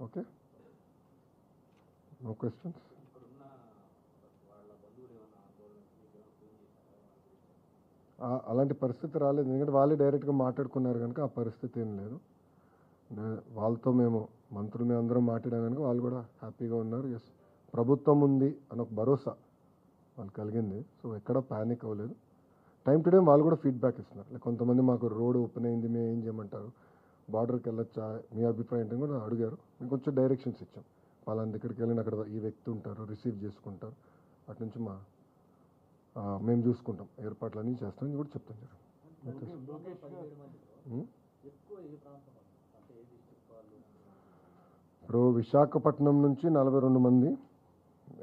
Okay no questions అలాంటి పరిస్థితి రాలేదు. ఎందుకంటే వాళ్ళే డైరెక్ట్గా మాట్లాడుకున్నారు కనుక ఆ పరిస్థితి ఏం లేదు. వాళ్ళతో మేము మంత్రులు మేము అందరం మాట్లాడాం కనుక వాళ్ళు కూడా హ్యాపీగా ఉన్నారు. ఎస్ ప్రభుత్వం ఉంది అని ఒక భరోసా వాళ్ళు కలిగింది. సో ఎక్కడ ప్యానిక్ అవ్వలేదు. టైం టు టైం వాళ్ళు కూడా ఫీడ్బ్యాక్ ఇస్తున్నారు. లైక్ కొంతమంది మాకు రోడ్ ఓపెన్ అయింది మేము ఏం చేయమంటారు? బార్డర్కి వెళ్ళొచ్చా? మీ అభిప్రాయం ఏంటని కూడా అడిగారు. మేము కొంచెం డైరెక్షన్స్ ఇచ్చాం. వాళ్ళని దగ్గరికి వెళ్ళిన అక్కడ ఈ వ్యక్తి ఉంటారు రిసీవ్ చేసుకుంటారు. అటు నుంచి మా మేము చూసుకుంటాం. ఏర్పాట్లన్నీ చేస్తాం ఇది కూడా చెప్తాం సార్. వాళ్ళు ఇప్పుడు విశాఖపట్నం నుంచి నలభై రెండు మంది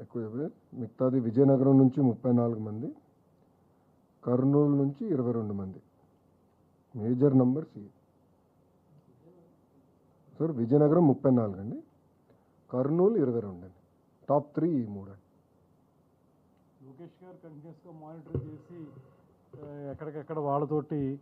ఎక్కువ. మిగతాది విజయనగరం నుంచి ముప్పై నాలుగు మంది కర్నూలు నుంచి ఇరవై రెండు మంది. మేజర్ నంబర్స్ ఇవి సార్ విజయనగరం ముప్పై నాలుగు అండి. కర్నూలు ఇరవై రెండు అండి. టాప్ త్రీ ఈ మూడు అండి. లోకేష్ గారు కంటిన్యూస్గా మానిటర్ చేసి ఎక్కడికెక్కడ వాళ్ళతోటి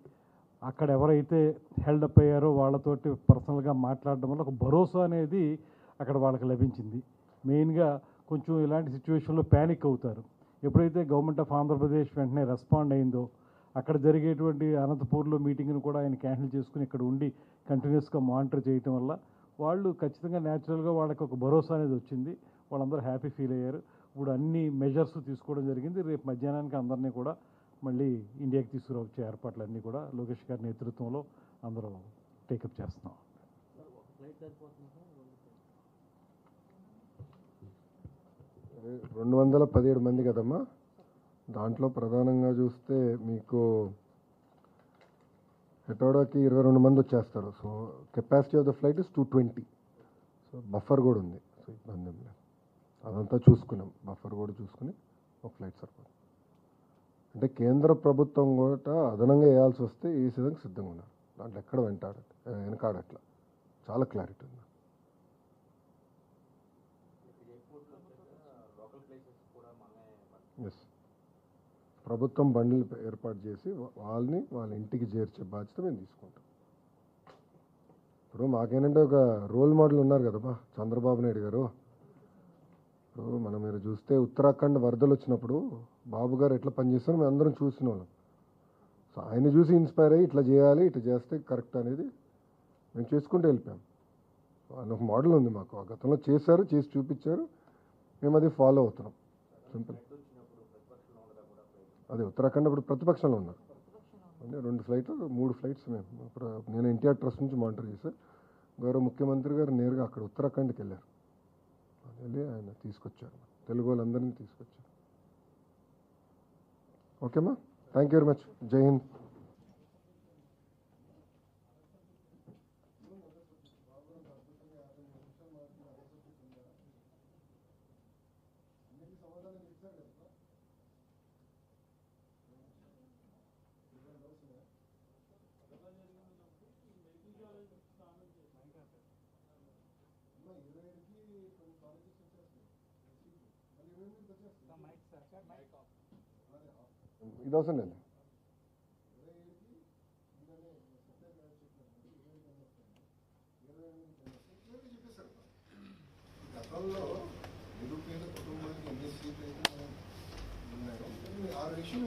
అక్కడ ఎవరైతే హెల్డప్ అయ్యారో వాళ్ళతోటి పర్సనల్గా మాట్లాడడం వల్ల ఒక భరోసా అనేది అక్కడ వాళ్ళకి లభించింది. మెయిన్గా కొంచెం ఇలాంటి సిచ్యువేషన్లో ప్యానిక్ అవుతారు. ఎప్పుడైతే గవర్నమెంట్ ఆఫ్ ఆంధ్రప్రదేశ్ వెంటనే రెస్పాండ్ అయిందో అక్కడ జరిగేటువంటి అనంతపూర్లో మీటింగ్ను కూడా ఆయన క్యాన్సిల్ చేసుకుని ఇక్కడ ఉండి కంటిన్యూస్గా మానిటర్ చేయటం వల్ల వాళ్ళు ఖచ్చితంగా న్యాచురల్గా వాళ్ళకి ఒక భరోసా అనేది వచ్చింది. వాళ్ళందరూ హ్యాపీ ఫీల్ అయ్యారు. ఇప్పుడు అన్ని మెజర్స్ తీసుకోవడం జరిగింది. రేపు మధ్యాహ్నానికి అందరినీ కూడా మళ్ళీ ఇండియాకి తీసుకురావచ్చే ఏర్పాట్లన్నీ కూడా లోకేష్ గారి నేతృత్వంలో అందరూ టేకప్ చేస్తున్నాం. రెండు వందల పదిహేడు మంది కదమ్మా? దాంట్లో ప్రధానంగా చూస్తే మీకు హెటోడాకి ఇరవై రెండు మంది వచ్చేస్తారు. So capacity of the flight is two twenty so buffer కూడా ఉంది. సో ఇబ్బంది ఏం లేదు. అదంతా చూసుకున్నాం. బఫర్ కూడా చూసుకుని ఒక ఫ్లైట్ సరిపోతుంది. అంటే కేంద్ర ప్రభుత్వం కూడా అదనంగా వేయాల్సి వస్తే ఈ విధంగా సిద్ధంగా ఉన్నారు. దాంట్లో ఎక్కడ వెంటాడ వెనకాడట్లా చాలా క్లారిటీ ఉంది. ఎస్ ప్రభుత్వం బండ్లు ఏర్పాటు చేసి వాళ్ళని వాళ్ళ ఇంటికి చేర్చే బాధ్యత మేము తీసుకుంటాం. ఇప్పుడు మాకేంటంటే ఒక రోల్ మోడల్ ఉన్నారు కదమ్మా చంద్రబాబు నాయుడు గారు. ఇప్పుడు మనం మీరు చూస్తే ఉత్తరాఖండ్ వరదలు వచ్చినప్పుడు బాబు గారు ఎట్లా పనిచేస్తారో మేము అందరం చూసిన వాళ్ళం. సో ఆయన చూసి ఇన్స్పైర్ అయ్యి ఇట్లా చేయాలి ఇట్లా చేస్తే కరెక్ట్ అనేది మేము చేసుకుంటూ వెళ్ళిపోయాం. ఆయన ఒక మోడల్ ఉంది మాకు. ఆ గతంలో చేశారు చేసి చూపించారు. మేము అది ఫాలో అవుతున్నాం. సింపుల్ ఫ్లడ్ వచ్చినప్పుడు ప్రతిపక్షంలో ఉండగా కూడా ఫ్లైట్ అదే ఉత్తరాఖండ్ ఇప్పుడు ప్రతిపక్షంలో ఉన్నారు. అంటే రెండు ఫ్లైట్లు మూడు ఫ్లైట్స్ మేము. ఇప్పుడు నేను ఎన్టీఆర్ ట్రస్ట్ నుంచి మానిటర్ చేశాను. గౌరవ ముఖ్యమంత్రి గారు నేరుగా అక్కడ ఉత్తరాఖండ్కి వెళ్ళారు. వెళ్ళి ఆయన తీసుకొచ్చారు. తెలుగు వాళ్ళందరినీ తీసుకొచ్చారు. ఓకేమ్మా థ్యాంక్ యూ వెరీ మచ్ జై హింద్ ఇది అవసరం లేదు. గతంలో నిరుపేద కుటుంబానికి ఎన్ని సీట్లు అయితే ఉన్నాయో. ఆరు విషయం